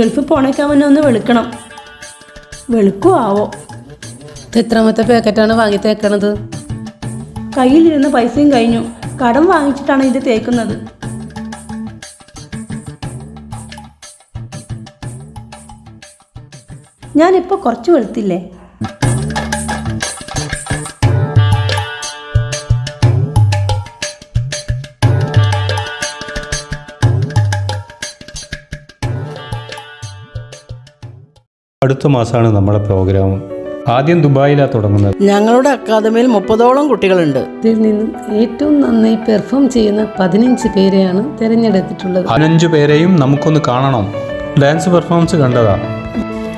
ഗൾഫിൽ പോണേക്കാൻ മുന്നേ ഒന്ന് വെളുക്കണം. വെളുക്കോ ആവോ? ഇത് എത്രാമത്തെ പാക്കറ്റാണ് വാങ്ങി തേക്കണത്? കയ്യിലിരുന്ന പൈസയും കഴിഞ്ഞു. കടം വാങ്ങിച്ചിട്ടാണ് ഇത് തേക്കുന്നത്. ഞാനിപ്പോൾ കുറച്ച് വെളുത്തില്ലേ? അടുത്ത മാസമാണ് നമ്മുടെ പ്രോഗ്രാം. ആദ്യം ദുബായിലാണ് തുടങ്ങുന്നത്. ഞങ്ങളുടെ അക്കാദമിയിൽ മുപ്പതോളം കുട്ടികളുണ്ട്. ഇതിൽ നിന്നും ഏറ്റവും നന്നായി പെർഫോം ചെയ്യുന്ന പതിനഞ്ച് പേരെയാണ് തിരഞ്ഞെടുത്തിട്ടുള്ളത്. പതിനഞ്ചു പേരെയും നമുക്കൊന്ന് കാണണം. ഡാൻസ് പെർഫോമൻസ് കണ്ടതാ.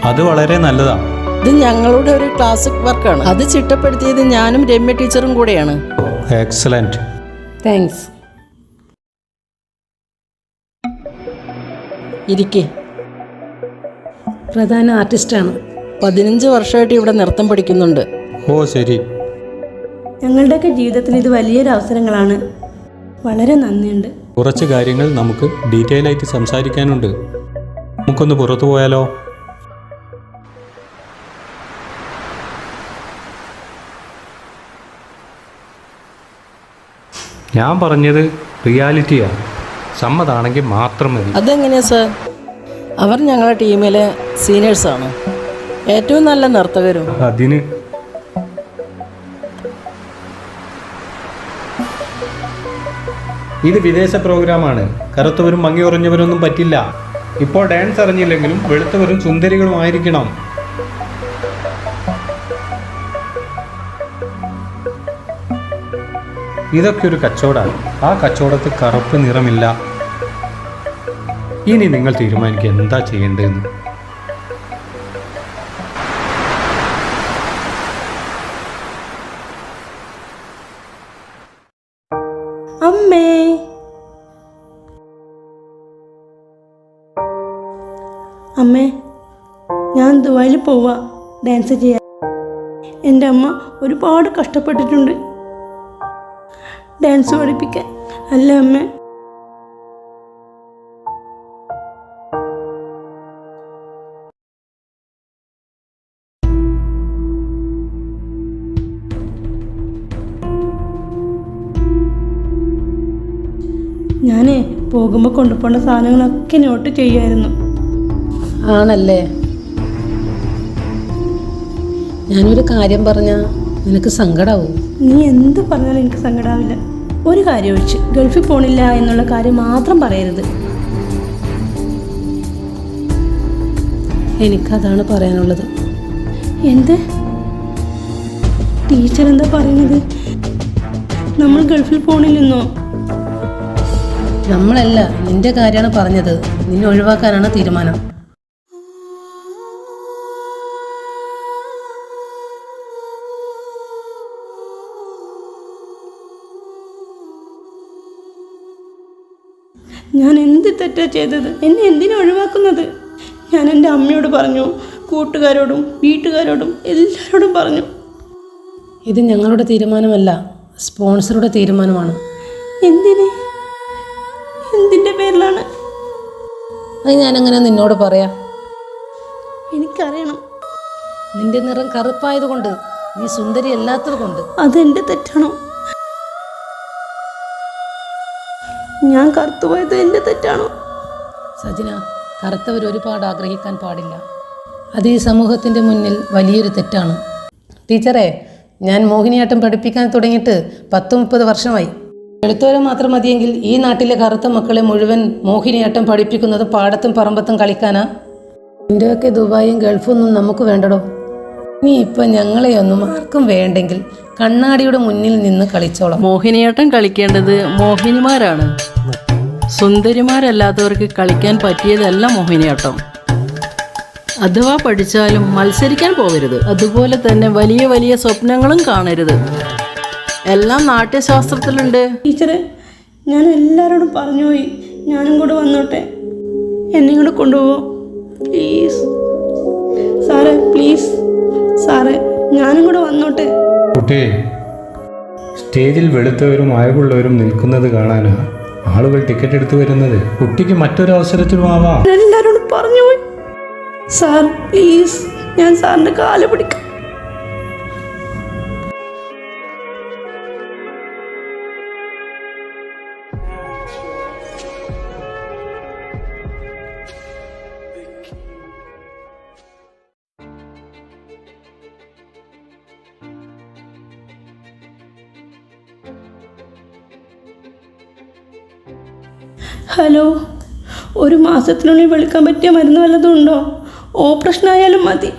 അത് വളരെ നല്ലതാ. ഇത് ഞങ്ങളുടെ ഒരു ക്ലാസിക് വർക്കാണ്. അത് ചിട്ടപ്പെടുത്തിയത് ഞാനും രമ്യ ടീച്ചറും കൂടെയാണ്. എക്സലന്റ്. താങ്ക്സ്. ഇരിക്കെ. പ്രധാന ആർട്ടിസ്റ്റാണ്. പതിനഞ്ച് വർഷമായിട്ട് ഇവിടെ നൃത്തം പഠിക്കുന്നുണ്ട്. ഓ ശരി. ഞങ്ങളുടെയൊക്കെ ജീവിതത്തിൽ ഇത് വലിയൊരു അവസരങ്ങളാണ്. വളരെ നന്ദിയുണ്ട്. കുറച്ച് കാര്യങ്ങൾ നമുക്ക് ഡീറ്റെയിൽ ആയിട്ട് സംസാരിക്കാനുണ്ട്. നമുക്കൊന്ന് പുറത്തു പോയാലോ? ഞാൻ പറഞ്ഞത് റിയാലിറ്റിയാണ് സമ്മതാണെങ്കിൽ മാത്രം മതി. അതെങ്ങനെയാ സർ? അവർ ഞങ്ങളുടെ ടീമിലെ സീനിയേഴ്സ് ആണ്. ഏറ്റവും നല്ല നർത്തകരും. അതിന് ഇത് വിദേശ പ്രോഗ്രാമാണ് കറുത്തവരും മങ്ങി കുറഞ്ഞവരൊന്നും പറ്റില്ല. ഇപ്പോൾ ഡാൻസ് അറിഞ്ഞില്ലെങ്കിലും വെളുത്തവരും സുന്ദരികളും ആയിരിക്കണം. ഇതൊക്കെ ഒരു കച്ചവടമാണ്. ആ കച്ചവടത്തിൽ കറുപ്പ് നിറമില്ല. ഇനി നിങ്ങൾ തീരുമാനിക്കുക എന്താ ചെയ്യേണ്ടതെന്ന്. അമ്മേ. അമ്മേ ഞാൻ ദുബായിൽ പോവാ. ഡാൻസ് ചെയ്യാൻ. എന്റെ അമ്മ ഒരുപാട് കഷ്ടപ്പെട്ടിട്ടുണ്ട്. ഡാൻസ് പഠിപ്പിക്കാൻ. അല്ല അമ്മേ. ഞാൻ പോകുമ്പോൾ കൊണ്ടുപോകേണ്ട സാധനങ്ങളൊക്കെ നോട്ട് ചെയ്യായിരുന്നു ആണല്ലേ? ഞാനൊരു കാര്യം പറഞ്ഞ നിനക്ക് സങ്കടാവും? നീ എന്ത് പറഞ്ഞാലും എനിക്ക് സങ്കടാവില്ല. ഒരു കാര്യം ഒഴിച്ച് ഗൾഫിൽ പോണില്ല എന്നുള്ള കാര്യം മാത്രം പറയരുത്. എനിക്കതാണ് പറയാനുള്ളത്. എന്ത്? ടീച്ചർ എന്താ പറയുന്നത്? നമ്മൾ ഗൾഫിൽ പോണില്ലെന്നോ? നമ്മളല്ല നിന്റെ കാര്യമാണ് പറഞ്ഞത്. നിന്നെ ഒഴിവാക്കാനാണ് തീരുമാനം. ഞാൻ എന്ത് തെറ്റാ ചെയ്തത്? എന്നെ എന്തിനാ ഒഴിവാക്കുന്നത്? ഞാൻ എന്റെ അമ്മയോട് പറഞ്ഞു കൂട്ടുകാരോടും വീട്ടുകാരോടും എല്ലാവരോടും പറഞ്ഞു. ഇത് ഞങ്ങളുടെ തീരുമാനമല്ല സ്പോൺസറുടെ തീരുമാനമാണ്. എന്തിന്? എന്തിന്റെ പേരിലാണ്. അത് ഞാനെങ്ങനെ നിന്നോട് പറയാം? എനിക്കറിയണം. നിന്റെ നിറം കറുപ്പായതുകൊണ്ട് നീ സുന്ദരി അല്ലാത്തത് കൊണ്ട്. അതെന്റെ തെറ്റാണോ? ഞാൻ കറുത്തുപോയത് എന്റെ തെറ്റാണോ? സജിന കറുത്തവർ ഒരുപാട് ആഗ്രഹിക്കാൻ പാടില്ല. അത് ഈ സമൂഹത്തിന്റെ മുന്നിൽ വലിയൊരു തെറ്റാണ്. ടീച്ചറെ ഞാൻ മോഹിനിയാട്ടം പഠിപ്പിക്കാൻ തുടങ്ങിയിട്ട് പത്ത് മുപ്പത് വർഷമായി. വെളുത്തവരെ മാത്രം മതിയെങ്കിൽ ഈ നാട്ടിലെ കറുത്ത മക്കളെ മുഴുവൻ മോഹിനിയാട്ടം പഠിപ്പിക്കുന്നത് പാടത്തും പറമ്പത്തും കളിക്കാനാ? ഇന്ത്യയൊക്കെ ദുബായും ഗൾഫൊന്നും നമുക്ക് വേണ്ടടോ? നീ ഇപ്പം ഞങ്ങളെയൊന്നും ആർക്കും വേണ്ടെങ്കിൽ കണ്ണാടിയുടെ മുന്നിൽ നിന്ന് കളിച്ചോളാം. മോഹിനിയാട്ടം കളിക്കേണ്ടത് മോഹിനിമാരാണ്. സുന്ദരിമാരല്ലാത്തവർക്ക് കളിക്കാൻ പറ്റിയതല്ല മോഹിനിയാട്ടം. അഥവാ പഠിച്ചാലും മത്സരിക്കാൻ പോകരുത്. അതുപോലെ തന്നെ വലിയ വലിയ സ്വപ്നങ്ങളും കാണരുത്. എല്ലാം നാട്യശാസ്ത്രത്തിലുണ്ട്. ടീച്ചറെ ഞാൻ എല്ലാവരോടും പറഞ്ഞുപോയി ഞാനും കൂടെ വന്നോട്ടെ. എന്നെ കൂടെ കൊണ്ടുപോകോ പ്ലീസ് സാറേ പ്ലീസ് സാറേ ഞാനും കൂടെ വന്നോട്ടെ. കുട്ടി സ്റ്റേജിൽ വെളുത്തവരും അയവുള്ളവരും നിൽക്കുന്നത് കാണാനാ ആളുകൾ ടിക്കറ്റ് എടുത്തു വരുന്നത്. കുട്ടിക്ക് മറ്റൊരു അവസരത്തിലും ആവാം. എല്ലാരോടും പറഞ്ഞു പോയി. സാർ പ്ലീസ് ഞാൻ സാറിന്റെ കാൽ പിടിക്കാം. ഹലോ ഒരു മാസത്തിനുള്ളിൽ വിളിക്കാൻ പറ്റിയ മരുന്ന് വല്ലതും ഉണ്ടോ? ഓപ്പറേഷൻ ആയാലും മതി.